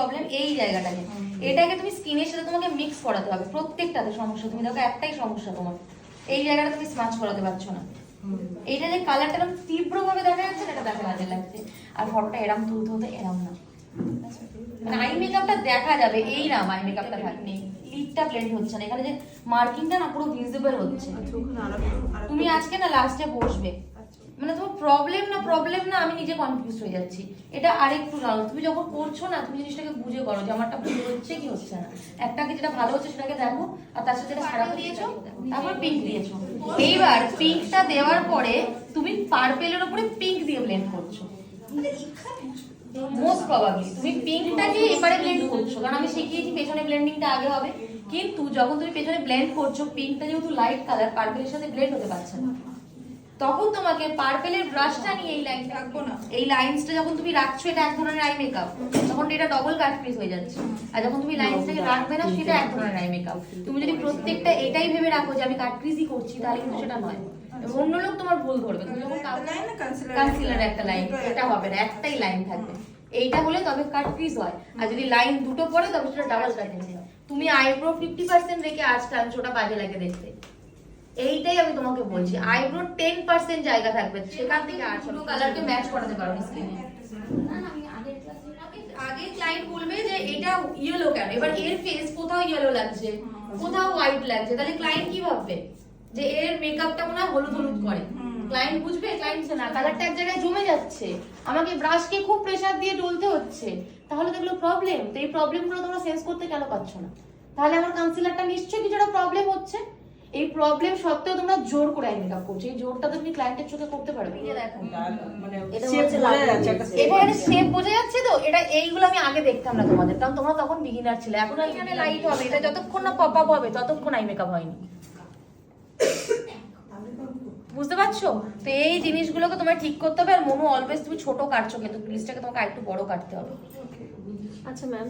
Problem এই জায়গাটাকে এটাকে তুমি স্কিনের সাথে তোমাকে মিক্স করাতে হবে। প্রত্যেকটাতে সমস্যা তুমি দেখো একটাই সমস্যা তোমার। এই জায়গাটা তুমি স্মাচ করাতে পারছ না। এইটা যে কালারটা এরকম তীব্রভাবে দেখা যাচ্ছে না, এটা দেখা বাজে লাগছে আর ফটোটা এরম তুলতে হতে এরম না। মানে আই মেকআপটা দেখা যাবে এই না আই মেকআপটা থাকলে লিপটা ব্লেন্ড হচ্ছে না। এখানে যে মার্কিংটা না পুরো ভিজিবল হচ্ছে। আচ্ছা তুমি আজকে না লাস্টে বসবে। মানে তোমার প্রবলেম না প্রবলেম না আমি নিজে কনফিউজ হয়ে যাচ্ছি। এটা আরেকটু জানো তুমি যখন করছ না তুমি জিনিসটাকে বুঝে করো যে আমারটা ভুল হচ্ছে কি হচ্ছে না। একটাকে যেটা ভালো হচ্ছে সেটাকে দেখো আর তার সাথে যেটা খারাপ দিয়েছ? তারপর পিঙ্ক দিয়েছ। এইবার পিঙ্কটা দেওয়ার পরে তুমি পার্পেলের উপরে পিঙ্ক দিয়ে ব্লেন্ড করছ। মোস্ট প্রবাবলি তুমি পিঙ্কটাকে এবারে ব্লেন্ড করছ। কারণ আমি শিখিয়েছি পেছনে ব্লেন্ডিংটা আগে হবে। কিন্তু যখন তুমি পেছনে ব্লেন্ড করছ পিঙ্কটা যেহেতু লাইট কালার পার্পেলের সাথে ব্লেন্ড হতে পারছে না। তখন তোমাকে পার্পেলের ব্রাশটা নিয়ে এই লাইন রাখব না। এই লাইন্সটা যখন তুমি রাখছো এটা এক ধরনের আই মেকআপ তখন এটা ডবল কাট পিস হয়ে যাচ্ছে। আর যখন তুমি লাইন্সটাকে রাখবে না সেটা এক ধরনের আই মেকআপ তুমি যদি প্রত্যেকটা এটাই ভেবে রাখো যে আমি কাট পিসই করছি তাহলে কিন্তু সেটা নয়। অন্য লোক তোমার ভুল ধরবে। তুমি যখন লাইন না কনসিলার কনসিলার একটা লাইন এটা হবে না একটাই লাইন থাকবে। এইটা হলে তবে কাট পিস হয়। আর যদি লাইন দুটো পড়ে তবে সেটা ডাবল কাট পিস হয় তুমি আইব্রো ফিফটি পার্সেন্ট রেখে আজকে ওটা বাজে লাগে দেখতে। এইটাই আমি তোমাকে বলছি আইব্রো টেন পার্সেন্ট জায়গা থাকবে, সেখান থেকে আর ছোট কালারকে ম্যাচ করাতে পারো স্কিনে আগে ক্লায়েন্ট বলবে যে এটা ইয়েলো কেন? এবার এর ফেস কোথাও ইয়েলো লাগছে, কোথাও হোয়াইট লাগছে, তাহলে ক্লায়েন্ট কি ভাববে? যে এর মেকআপটা মনে হয় হলুদ হলুদ করে। ক্লায়েন্ট বুঝবে ক্লায়েন্ট না কালারটা এক জায়গায় জমে যাচ্ছে। আমাকে ব্রাশকে খুব প্রেসার দিয়ে ডলতে হচ্ছে। তাহলে তো প্রবলেম তো এই প্রবলেমগুলো তোমরা সেন্স করতে কেন পারছ না? তাহলে আমার কনসিলারটা নিশ্চয়ই কিছুটা প্রবলেম হচ্ছে। এই প্রবলেম সত্ত্বেও তোমরা জোর করে আই মেকআপ করছ। এই জোরটা তো তুমি ক্লায়েন্টের চোখে করতে পারবে। মানে এটা একটা একটা শেপ বোঝা যাচ্ছে। তো এটা এইগুলো আমি আগে দেখতাম না তোমাদের কারণ তোমরা তখন বিগিনার ছিলে এখন এখানে লাইট হবে এটা যতক্ষণ না পপ আপ হবে ততক্ষণ আই মেকআপ হয়নি। বুঝতে পারছ? তো এই জিনিসগুলোকে তোমায় ঠিক করতে হবে আর মনু অলওয়েজ তুমি ছোট কাটছো কিন্তু প্লিজটাকে তোমাকে আরেকটু বড় কাটতে হবে। আচ্ছা ম্যাম